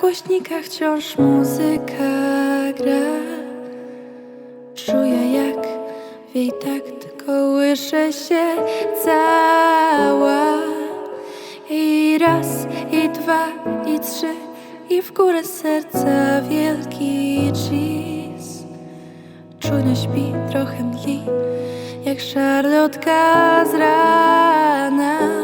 głośnikach wciąż muzyka gra. Czuję jak w jej takt kołysze się cała. I raz, i dwa, i trzy I w górę serca wielki cheese Czujno śpi, trochę mdli Jak szarlotka z rana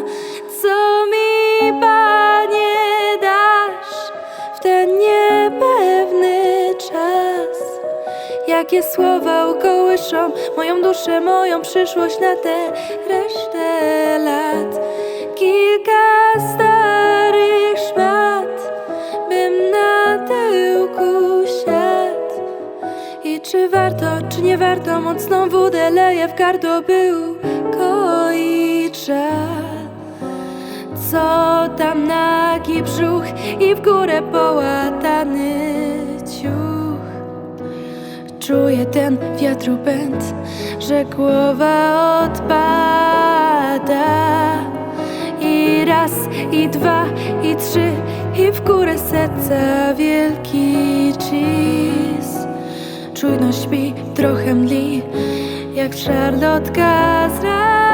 Jakie słowa ukołyszą Moją duszę, moją przyszłość Na tę resztę lat. Kilka starych szmat Bym na tyłku siadł. I czy warto, czy nie warto Mocną wódę leję w gardło By ukoić żal Co tam nagi brzuch I w górę połatany Czuję ten wiatru pęd Że głowa odpada. I raz, i dwa, i trzy I w górę serca wielki cheese Czujno śpi, trochę mdli Jak szarlotka z rana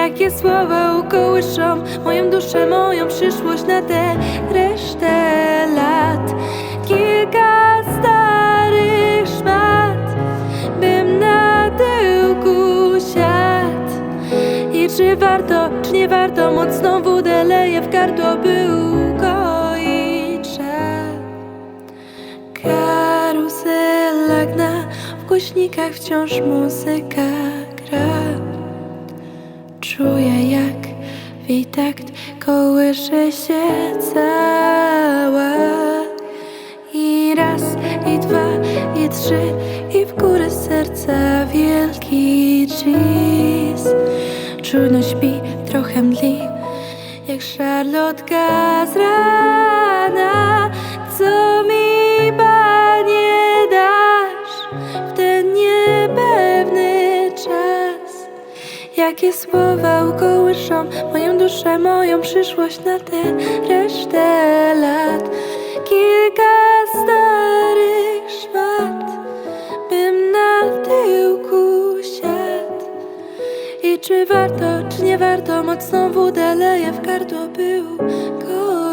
Jakie słowa ukołyszą Moją duszę, moją przyszłość Na tę resztę lat. Kilka starych szmat Bym na tyłku siadł. I czy warto, czy nie warto Mocną wódę leję w gardło By ukoić żal gna W głośnikach wciąż muzyka gra Czuję jak w jej takt Kołysze się cała. I raz, i dwa, i trzy I w górę serca wielki cheese Czujno śpi, trochę mdli Jak szarlotka z Jakie słowa ukołyszą Moją duszę, moją przyszłość Na tę resztę lat. Kilka starych szmat Bym na tyłku siadł. I czy warto, czy nie warto Mocną wódę leję w gardło By ukoić